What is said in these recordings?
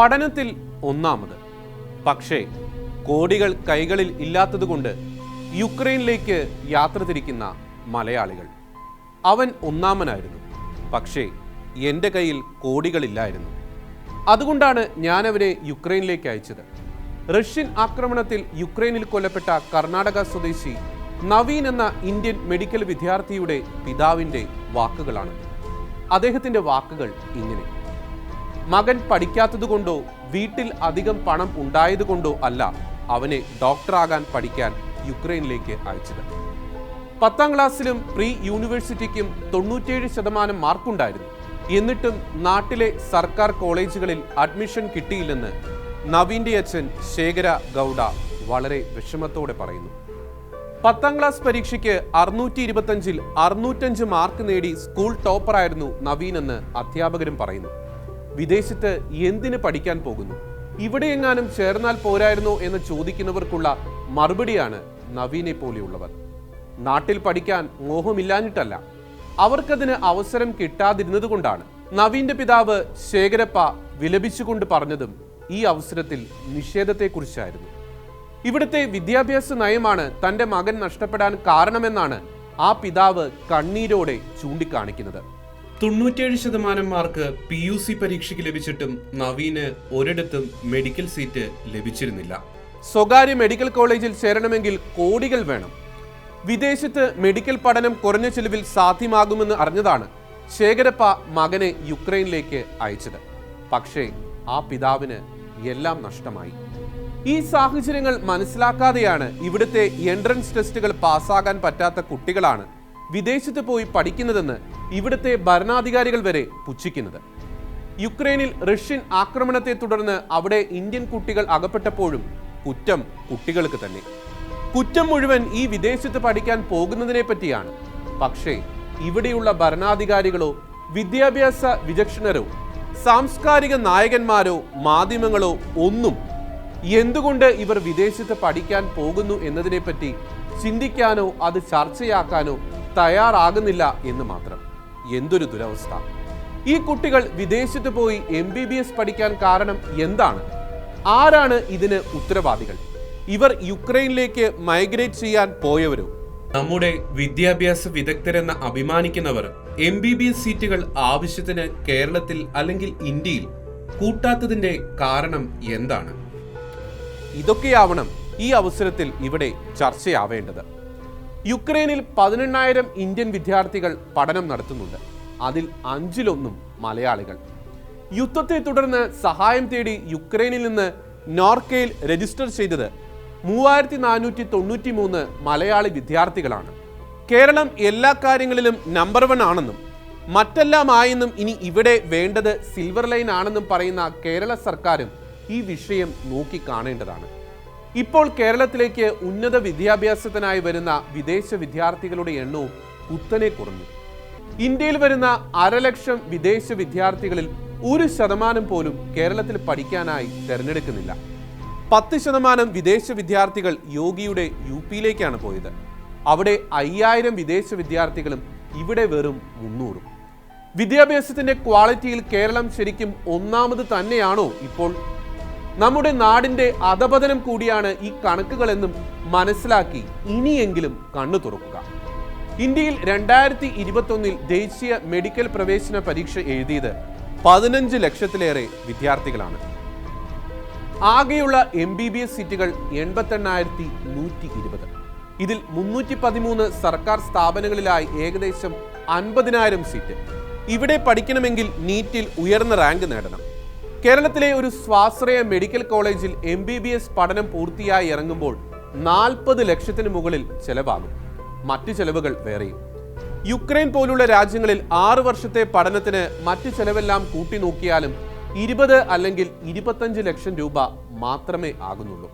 പഠനത്തിൽ ഒന്നാമത്. പക്ഷേ കോടികൾ കൈകളിൽ ഇല്ലാത്തതുകൊണ്ട് യുക്രൈനിലേക്ക് യാത്ര തിരിക്കുന്ന മലയാളികൾ. അവൻ ഒന്നാമനായിരുന്നു. പക്ഷേ എന്റെ കയ്യിൽ കോടികളില്ലായിരുന്നു. അതുകൊണ്ടാണ് ഞാനവനെ യുക്രൈനിലേക്ക് അയച്ചത്. റഷ്യൻ ആക്രമണത്തിൽ യുക്രൈനിൽ കൊല്ലപ്പെട്ട കർണാടക സ്വദേശി നവീൻ എന്ന ഇന്ത്യൻ മെഡിക്കൽ വിദ്യാർത്ഥിയുടെ പിതാവിന്റെ വാക്കുകളാണ്. അദ്ദേഹത്തിന്റെ വാക്കുകൾ ഇങ്ങനെ. മകൻ പഠിക്കാത്തതുകൊണ്ടോ വീട്ടിൽ അധികം പണം ഉണ്ടായതുകൊണ്ടോ അല്ല അവനെ ഡോക്ടറാകാൻ പഠിക്കാൻ യുക്രൈനിലേക്ക് അയച്ചത്. പത്താം ക്ലാസ്സിലും പ്രീ യൂണിവേഴ്സിറ്റിക്കും തൊണ്ണൂറ്റേഴ് ശതമാനം മാർക്കുണ്ടായിരുന്നു. എന്നിട്ടും നാട്ടിലെ സർക്കാർ കോളേജുകളിൽ അഡ്മിഷൻ കിട്ടിയില്ലെന്ന് നവീന്റെ അച്ഛൻ ശേഖര ഗൗഡ വളരെ വിഷമത്തോടെ പറയുന്നു. പത്താം ക്ലാസ് പരീക്ഷയ്ക്ക് അറുന്നൂറ്റി ഇരുപത്തഞ്ചിൽ അറുന്നൂറ്റഞ്ച് മാർക്ക് നേടി സ്കൂൾ ടോപ്പറായിരുന്നു നവീൻ എന്ന് അധ്യാപകരും പറയുന്നു. വിദേശത്ത് എന്തിന് പഠിക്കാൻ പോകുന്നു? ഇവിടെ എങ്ങാനും ചേർന്നാൽ പോരായിരുന്നോ എന്ന് ചോദിക്കുന്നവർക്കുള്ള മറുപടിയാണ് നവീനെ പോലെയുള്ളവർ. നാട്ടിൽ പഠിക്കാൻ മോഹമില്ലാഞ്ഞിട്ടല്ല. അവർക്കതിന് അവസരം കിട്ടാതിരുന്നത് കൊണ്ടാണ് നവീന്റെ പിതാവ് ശേഖരപ്പ വിലപിച്ചുകൊണ്ട് പറഞ്ഞതും ഈ അവസരത്തിൽ നിഷേധത്തെക്കുറിച്ചായിരുന്നു. ഇവിടുത്തെ വിദ്യാഭ്യാസ നയമാണ് തന്റെ മകൻ നഷ്ടപ്പെടാൻ കാരണമെന്നാണ് ആ പിതാവ് കണ്ണീരോടെ ചൂണ്ടിക്കാണിക്കുന്നത്. തൊണ്ണൂറ്റേഴ് ശതമാനം മാർക്ക് പി യു സി പരീക്ഷയ്ക്ക് ലഭിച്ചിട്ടും നവീന് ഒരിടത്തും മെഡിക്കൽ സീറ്റ് ലഭിച്ചിരുന്നില്ല. സ്വകാര്യ മെഡിക്കൽ കോളേജിൽ ചേരണമെങ്കിൽ കോടികൾ വേണം. വിദേശത്ത് മെഡിക്കൽ പഠനം കുറഞ്ഞ ചെലവിൽ സാധ്യമാകുമെന്ന് അറിഞ്ഞതാണ് ശേഖരപ്പ മകനെ യുക്രൈനിലേക്ക് അയച്ചത്. പക്ഷേ ആ പിതാവിന് എല്ലാം നഷ്ടമായി. ഈ സാഹചര്യങ്ങൾ മനസ്സിലാക്കാതെയാണ് ഇവിടുത്തെ എൻട്രൻസ് ടെസ്റ്റുകൾ പാസ്സാകാൻ പറ്റാത്ത കുട്ടികളാണ് വിദേശത്ത് പോയി പഠിക്കുന്നതെന്ന് ഇവിടുത്തെ ഭരണാധികാരികൾ വരെ പുച്ഛിക്കുന്നത്. യുക്രൈനിൽ റഷ്യൻ ആക്രമണത്തെ തുടർന്ന് അവിടെ ഇന്ത്യൻ കുട്ടികൾ അകപ്പെട്ടപ്പോഴും കുറ്റം കുട്ടികൾക്ക് തന്നെ. കുറ്റം മുഴുവൻ ഈ വിദേശത്ത് പഠിക്കാൻ പോകുന്നതിനെ പറ്റിയാണ്. പക്ഷേ ഇവിടെയുള്ള ഭരണാധികാരികളോ വിദ്യാഭ്യാസ വിചക്ഷണരോ സാംസ്കാരിക നായകന്മാരോ മാധ്യമങ്ങളോ ഒന്നും എന്തുകൊണ്ട് ഇവർ വിദേശത്ത് പഠിക്കാൻ പോകുന്നു എന്നതിനെപ്പറ്റി ചിന്തിക്കാനോ അത് ചർച്ചയാക്കാനോ തയ്യാറാകുന്നില്ല എന്ന് മാത്രം. എന്തൊരു ദുരവസ്ഥ. ഈ കുട്ടികൾ വിദേശത്ത് പോയി എം ബി ബി എസ് പഠിക്കാൻ കാരണം എന്താണ്? ആരാണ് ഇതിന് ഉത്തരവാദികൾ? ഇവർ യുക്രൈനിലേക്ക് മൈഗ്രേറ്റ് ചെയ്യാൻ പോയവരോ? നമ്മുടെ വിദ്യാഭ്യാസ വിദഗ്ധരെന്ന് അഭിമാനിക്കുന്നവർ എം ബി ബി എസ് സീറ്റുകൾ ആവശ്യത്തിന് കേരളത്തിൽ അല്ലെങ്കിൽ ഇന്ത്യയിൽ കൂട്ടാത്തതിന്റെ കാരണം എന്താണ്? ഇതൊക്കെയാവണം ഈ അവസരത്തിൽ ഇവിടെ ചർച്ചയാവേണ്ടത്. യുക്രൈനിൽ പതിനെണ്ണായിരം ഇന്ത്യൻ വിദ്യാർത്ഥികൾ പഠനം നടത്തുന്നുണ്ട്. അതിൽ അഞ്ചിലൊന്നും മലയാളികൾ. യുദ്ധത്തെ തുടർന്ന് സഹായം തേടി യുക്രൈനിൽ നിന്ന് നോർക്കയിൽ രജിസ്റ്റർ ചെയ്തത് മൂവായിരത്തി നാനൂറ്റി തൊണ്ണൂറ്റി മൂന്ന് മലയാളി വിദ്യാർത്ഥികളാണ്. കേരളം എല്ലാ കാര്യങ്ങളിലും നമ്പർ വൺ ആണെന്നും മറ്റെല്ലാമായെന്നും ഇനി ഇവിടെ വേണ്ടത് സിൽവർ ലൈൻ ആണെന്നും പറയുന്ന കേരള സർക്കാരും ഈ വിഷയം നോക്കി കാണേണ്ടതാണ് ഇപ്പോൾ കേരളത്തിലേക്ക് ഉന്നത വിദ്യാഭ്യാസത്തിനായി വരുന്ന വിദേശ വിദ്യാർത്ഥികളുടെ എണ്ണവും കുത്തനെ കുറഞ്ഞു. ഇന്ത്യയിൽ വരുന്ന അരലക്ഷം വിദേശ വിദ്യാർത്ഥികളിൽ ഒരു ശതമാനം പോലും കേരളത്തിൽ പഠിക്കാനായി തിരഞ്ഞെടുക്കുന്നില്ല. പത്ത് ശതമാനം വിദേശ വിദ്യാർത്ഥികൾ യോഗിയുടെ യു പിയിലേക്കാണ് പോയത്. അവിടെ അയ്യായിരം വിദേശ വിദ്യാർത്ഥികളും ഇവിടെ വെറും മുന്നൂറും. വിദ്യാഭ്യാസത്തിന്റെ ക്വാളിറ്റിയിൽ കേരളം ശരിക്കും ഒന്നാമത് തന്നെയാണോ ഇപ്പോൾ നമ്മുടെ നാടിന്റെ അധപതനം കൂടിയാണ് ഈ കണക്കുകളെന്നും മനസ്സിലാക്കി ഇനിയെങ്കിലും കണ്ണു തുറക്കുക. ഇന്ത്യയിൽ രണ്ടായിരത്തി ഇരുപത്തൊന്നിൽ ദേശീയ മെഡിക്കൽ പ്രവേശന പരീക്ഷ എഴുതിയത് പതിനഞ്ച് ലക്ഷത്തിലേറെ വിദ്യാർത്ഥികളാണ്. ആകെയുള്ള എം ബി ബി എസ് സീറ്റുകൾ എൺപത്തെണ്ണായിരത്തി നൂറ്റി ഇരുപത് ഇതിൽ മുന്നൂറ്റി പതിമൂന്ന് സർക്കാർ സ്ഥാപനങ്ങളിലായി ഏകദേശം അൻപതിനായിരം സീറ്റ്. ഇവിടെ പഠിക്കണമെങ്കിൽ നീറ്റിൽ ഉയർന്ന റാങ്ക് നേടണം. കേരളത്തിലെ ഒരു സ്വാശ്രയ മെഡിക്കൽ കോളേജിൽ എം ബി ബി എസ് പഠനം പൂർത്തിയായി ഇറങ്ങുമ്പോൾ നാൽപ്പത് ലക്ഷത്തിന് മുകളിൽ ചെലവാകും. മറ്റു ചെലവുകൾ വേറെയും. യുക്രൈൻ പോലുള്ള രാജ്യങ്ങളിൽ ആറ് വർഷത്തെ പഠനത്തിന് മറ്റു ചെലവെല്ലാം കൂട്ടി നോക്കിയാലും ഇരുപത് അല്ലെങ്കിൽ ഇരുപത്തഞ്ച് ലക്ഷം രൂപ മാത്രമേ ആകുന്നുള്ളൂ.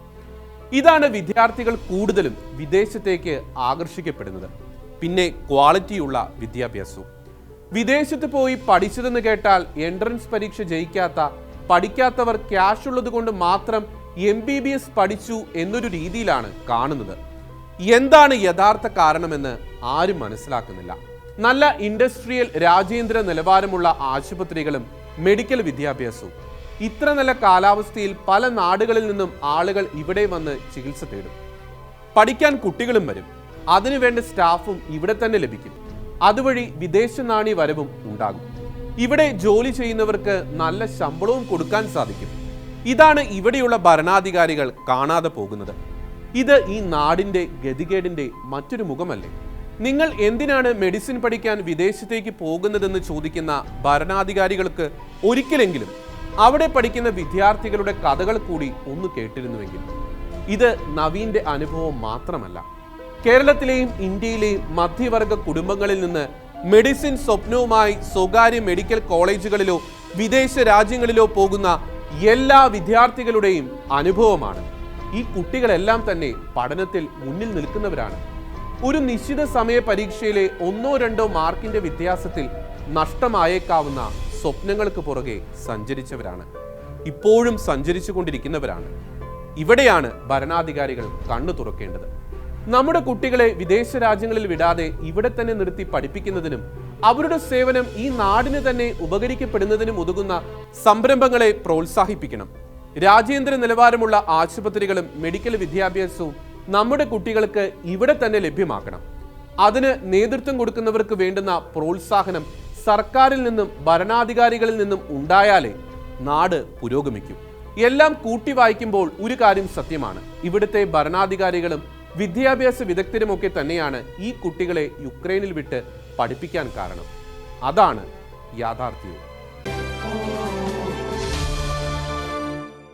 ഇതാണ് വിദ്യാർത്ഥികൾ കൂടുതലും വിദേശത്തേക്ക് ആകർഷിക്കപ്പെടുന്നത്. പിന്നെ ക്വാളിറ്റിയുള്ള വിദ്യാഭ്യാസവും. വിദേശത്ത് പോയി പഠിച്ചതെന്ന് കേട്ടാൽ എൻട്രൻസ് പരീക്ഷ ജയിക്കാത്ത പഠിക്കാത്തവർ ക്യാഷ് ഉള്ളത് കൊണ്ട് മാത്രം എം ബി ബി എസ് പഠിച്ചു എന്നൊരു രീതിയിലാണ് കാണുന്നത്. എന്താണ് യഥാർത്ഥ കാരണമെന്ന് ആരും മനസ്സിലാക്കുന്നില്ല. നല്ല ഇൻഡസ്ട്രിയൽ രാജ്യാന്തര നിലവാരമുള്ള ആശുപത്രികളും മെഡിക്കൽ വിദ്യാഭ്യാസവും. ഇത്ര നല്ല കാലാവസ്ഥയിൽ പല നാടുകളിൽ നിന്നും ആളുകൾ ഇവിടെ വന്ന് ചികിത്സ തേടും. പഠിക്കാൻ കുട്ടികളും വരും. അതിനുവേണ്ട സ്റ്റാഫും ഇവിടെ തന്നെ ലഭിക്കും. അതുവഴി വിദേശ നാണി വരവും ഉണ്ടാകും. ഇവിടെ ജോലി ചെയ്യുന്നവർക്ക് നല്ല ശമ്പളവും കൊടുക്കാൻ സാധിക്കും. ഇതാണ് ഇവിടെയുള്ള ഭരണാധികാരികൾ കാണാതെ പോകുന്നത്. ഇത് ഈ നാടിന്റെ ഗതികേടിന്റെ മറ്റൊരു മുഖമല്ലേ? നിങ്ങൾ എന്തിനാണ് മെഡിസിൻ പഠിക്കാൻ വിദേശത്തേക്ക് പോകുന്നതെന്ന് ചോദിക്കുന്ന ഭരണാധികാരികൾക്ക് ഒരിക്കലെങ്കിലും അവിടെ പഠിക്കുന്ന വിദ്യാർത്ഥികളുടെ കഥകൾ കൂടി ഒന്ന് കേട്ടിരുന്നുവെങ്കിൽ. ഇത് നവീന്റെ അനുഭവം മാത്രമല്ല. കേരളത്തിലെയും ഇന്ത്യയിലെയും മധ്യവർഗ കുടുംബങ്ങളിൽ നിന്ന് മെഡിസിൻ സ്വപ്നവുമായി സ്വകാര്യ മെഡിക്കൽ കോളേജുകളിലോ വിദേശ രാജ്യങ്ങളിലോ പോകുന്ന എല്ലാ വിദ്യാർത്ഥികളുടെയും അനുഭവമാണ്. ഈ കുട്ടികളെല്ലാം തന്നെ പഠനത്തിൽ മുന്നിൽ നിൽക്കുന്നവരാണ്. ഒരു നിശ്ചിത സമയ പരീക്ഷയിലെ ഒന്നോ രണ്ടോ മാർക്കിന്റെ വ്യത്യാസത്തിൽ നഷ്ടമായേക്കാവുന്ന സ്വപ്നങ്ങൾക്ക് പുറകെ സഞ്ചരിച്ചവരാണ്. ഇപ്പോഴും സഞ്ചരിച്ചു കൊണ്ടിരിക്കുന്നവരാണ് ഇവിടെയാണ് ഭരണാധികാരികൾ കണ്ണു തുറക്കേണ്ടത്. നമ്മുടെ കുട്ടികളെ വിദേശ രാജ്യങ്ങളിൽ വിടാതെ ഇവിടെ തന്നെ നിർത്തി പഠിപ്പിക്കുന്നതിനും അവരുടെ സേവനം ഈ നാടിന് തന്നെ ഉപകരിക്കപ്പെടുന്നതിനും ഉതകുന്ന സംരംഭങ്ങളെ പ്രോത്സാഹിപ്പിക്കണം. രാജ്യാന്തര നിലവാരമുള്ള ആശുപത്രികളും മെഡിക്കൽ വിദ്യാഭ്യാസവും നമ്മുടെ കുട്ടികൾക്ക് ഇവിടെ തന്നെ ലഭ്യമാക്കണം. അതിന് നേതൃത്വം കൊടുക്കുന്നവർക്ക് വേണ്ടുന്ന പ്രോത്സാഹനം സർക്കാരിൽ നിന്നും ഭരണാധികാരികളിൽ നിന്നും ഉണ്ടായാലേ നാട് പുരോഗമിക്കും. എല്ലാം കൂട്ടി വായിക്കുമ്പോൾ ഒരു കാര്യം സത്യമാണ്. ഇവിടുത്തെ ഭരണാധികാരികളും വിദ്യാഭ്യാസ വിദഗ്ധരുമൊക്കെ തന്നെയാണ് ഈ കുട്ടികളെ യുക്രൈനിൽ വിട്ട് പഠിപ്പിക്കാൻ കാരണം. അതാണ് യാഥാർത്ഥ്യവും